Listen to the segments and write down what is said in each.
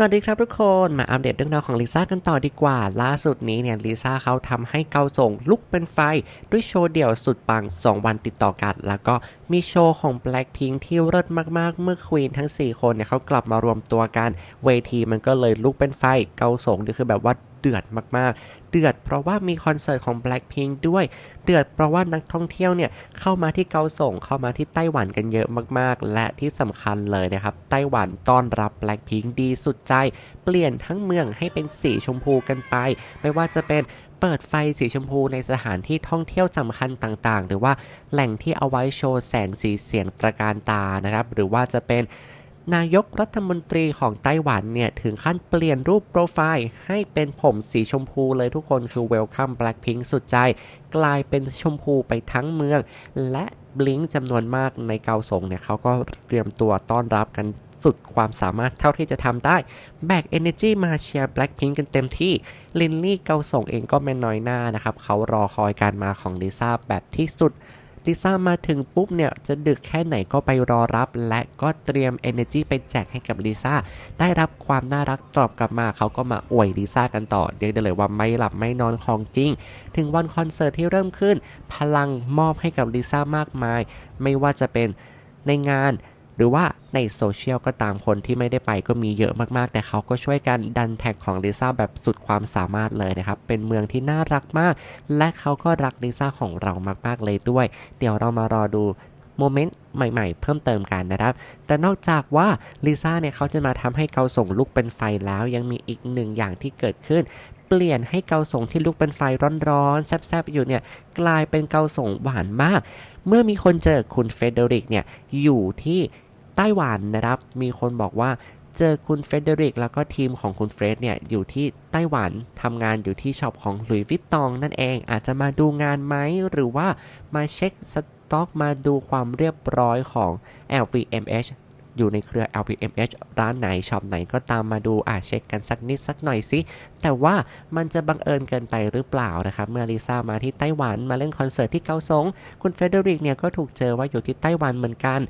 สวัสดีครับทุกคนมาอัปเดตเรื่องราวของลิซ่ากันต่อดีกว่า ล่าสุดนี้เนี่ยลิซ่าเขาทำให้เกาส่งลุกเป็นไฟ ด้วยโชว์เดี่ยวสุดปัง 2 วันติดต่อกัน แล้วก็มีโชว์ของ Blackpink ที่เลิศมากๆ เมื่อควีนทั้ง 4 คนเนี่ยเขากลับมารวมตัวกัน เวทีมันก็เลยลุกเป็นไฟ เกาส่งนี่คือแบบว่า เดือดมากๆ เดือดเพราะว่ามีคอนเสิร์ตของ Blackpink ด้วย เดือดเพราะว่านักท่องเที่ยวเนี่ยเข้ามาที่เกาส่งเข้ามาที่ไต้หวันกันเยอะมากๆ และที่สำคัญเลยนะครับ ไต้หวันต้อนรับ Blackpink ดีสุดใจ เปลี่ยนทั้งเมืองให้เป็นสีชมพูกันไป ไม่ว่าจะเป็นเปิดไฟสีชมพูในสถานที่ท่องเที่ยวสำคัญต่างๆ หรือว่าแหล่งที่เอาไว้โชว์แสงสีเสียงตระการตานะครับ หรือว่าจะเป็น นายกรัฐมนตรีของไต้หวันเนี่ย ถึงขั้นเปลี่ยนรูปโปรไฟล์ ให้เป็นผมสีชมพูเลยทุกคนคือ Welcome Blackpink สุดใจ กลายเป็นชมพูไปทั้งเมือง และบลิงจำนวนมากในเกาสงเนี่ยเขาก็เตรียมตัวต้อนรับกันสุดความสามารถเท่าที่จะทำได้ แบก Energy มาเชียร์ Blackpink กันเต็มที่ ลินลี่เกาสงเองก็ไม่น้อยหน้านะครับ เขารอคอยการมาของลิซ่าแบบที่สุด ลิซ่ามาถึงปุ๊บเนี่ยจะดึกแค่ไหนก็ไปรอรับ และก็เตรียม Energy ไปแจกให้กับลิซ่าได้รับความน่ารักตอบกลับมาเขาก็มาอวยลิซ่ากันต่อเรียกได้เลยว่าไม่หลับไม่นอนของจริง ถึงวันคอนเสิร์ตที่เริ่มขึ้น พลังมอบให้กับลิซ่ามากมาย ไม่ว่าจะเป็นในงาน หรือว่าในโซเชียลก็ตามคนที่ไม่ได้ไปก็มีเยอะมากๆ แต่เขาก็ช่วยกันดันแท็กของลิซ่าแบบสุดความสามารถเลยนะครับ เป็นเมืองที่น่ารักมาก และเขาก็รักลิซ่าของเรามากๆเลยด้วย เดี๋ยวเรามารอดูโมเมนต์ใหม่ๆ เพิ่มเติมกันนะครับ แต่นอกจากว่าลิซ่าเนี่ยเขาจะมาทำให้เกาส่งลุกเป็นไฟแล้ว ยังมีอีกหนึ่งอย่างที่เกิดขึ้น เปลี่ยนให้เกาส่งที่ลุกเป็นไฟร้อนๆแซบๆอยู่เนี่ยกลายเป็นเกาส่งหวานมาก เมื่อมีคนเจอคุณเฟเดริกเนี่ยอยู่ที่ ไต้หวันนะครับ มีคนบอกว่าเจอคุณเฟเดริกแล้วก็ทีมของคุณเฟรดเนี่ย อยู่ที่ไต้หวันทำงานอยู่ที่ช็อปของหลุยส์วิตตองนั่นเอง อาจจะมาดูงานไหมหรือว่ามาเช็คสต็อกมาดูความเรียบร้อยของ LVMH อยู่ในเครือ LVMH ร้านไหนช็อปไหนก็ตามมาดูอะเช็คกันสักนิดสักหน่อยสิ แต่ว่ามันจะบังเอิญเกินไปหรือเปล่านะครับ เมื่อลิซ่ามาที่ไต้หวันมาเล่นคอนเสิร์ตที่เกาสง คุณเฟเดริกเนี่ยก็ถูกเจอว่าอยู่ที่ไต้หวันเหมือนกัน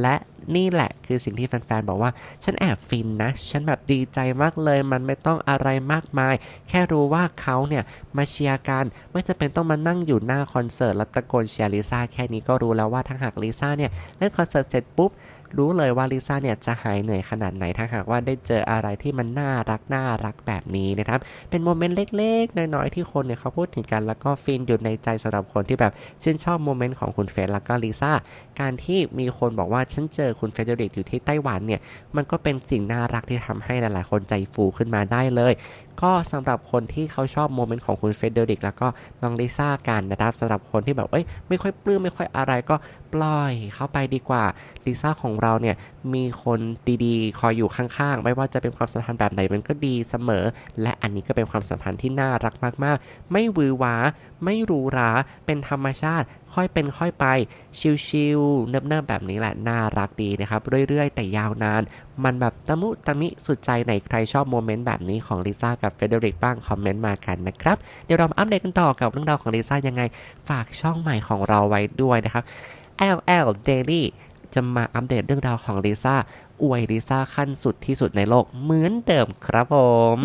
และนี่แหละคือสิ่งที่แฟนๆ บอกว่า ฉันแอบฟินนะ ฉันแบบดีใจมากเลย มันไม่ต้องอะไรมากมาย แค่รู้ว่าเขาเนี่ย มาเชียร์กัน ไม่จะเป็นต้องมานั่งอยู่หน้าคอนเสิร์ตแล้วตะโกนเชียร์ลิซ่าแค่นี้ก็รู้แล้วว่าถ้าหากลิซ่าเนี่ย เล่นคอนเสิร์ตเสร็จปุ๊บรู้เลยว่าลิซ่าเนี่ยจะหายเหนื่อยขนาดไหนถ้าหากว่าได้เจออะไรที่มันน่ารักน่ารักแบบนี้นะครับ เป็นโมเมนต์เล็กๆ น้อยๆ ที่คนเนี่ยเขาพูดถึงกัน แล้วก็ฟินอยู่ในใจสำหรับคนที่แบบชื่นชอบโมเมนต์ของคุณเฟรดแล้วก็ลิซ่า การที่มีคนบอกว่าฉันเจอคุณเฟเดริกอยู่ที่ไต้หวันเนี่ย มันก็เป็นสิ่งน่ารักที่ทำให้หลายๆ คนใจฟูขึ้นมาได้เลย ก็สำหรับคนที่เขาชอบโมเมนต์ของคุณเฟเดริกแล้วก็น้องลิซ่ากันนะครับสำหรับคนที่แบบเอ้ยไม่ค่อยปลื้มไม่ค่อยอะไรก็ปล่อยเข้าไปดีกว่าลิซ่าของเราเนี่ยมีคนดีๆ คอยอยู่ข้างๆ ไม่ว่าจะเป็นความสัมพันธ์แบบไหนมันก็ดีเสมอ และ อันนี้ก็เป็นความสัมพันธ์ที่น่ารักมากๆ ไม่วือหวา ไม่รูหราเป็นธรรมชาติ ค่อยเป็นค่อยไป ชิลๆ เนิบๆ แบบนี้แหละ น่ารักดีนะครับ เรื่อยๆ แต่ยาวนาน มันแบบตะมุตะมิสุดใจไหนใครชอบโมเมนต์แบบนี้ของลิซ่ากับเฟเดริกบ้างคอมเมนต์มากันนะครับ เดี๋ยวเรามาอัปเดตกันต่อกับเรื่องราวของลิซ่ายังไง ฝากช่องใหม่ของเราไว้ด้วยนะครับ LL Daily จะมาอัปเดตเรื่องราวของลิซ่าอวยลิซ่าขั้นสุดที่สุดในโลกเหมือนเดิมครับผม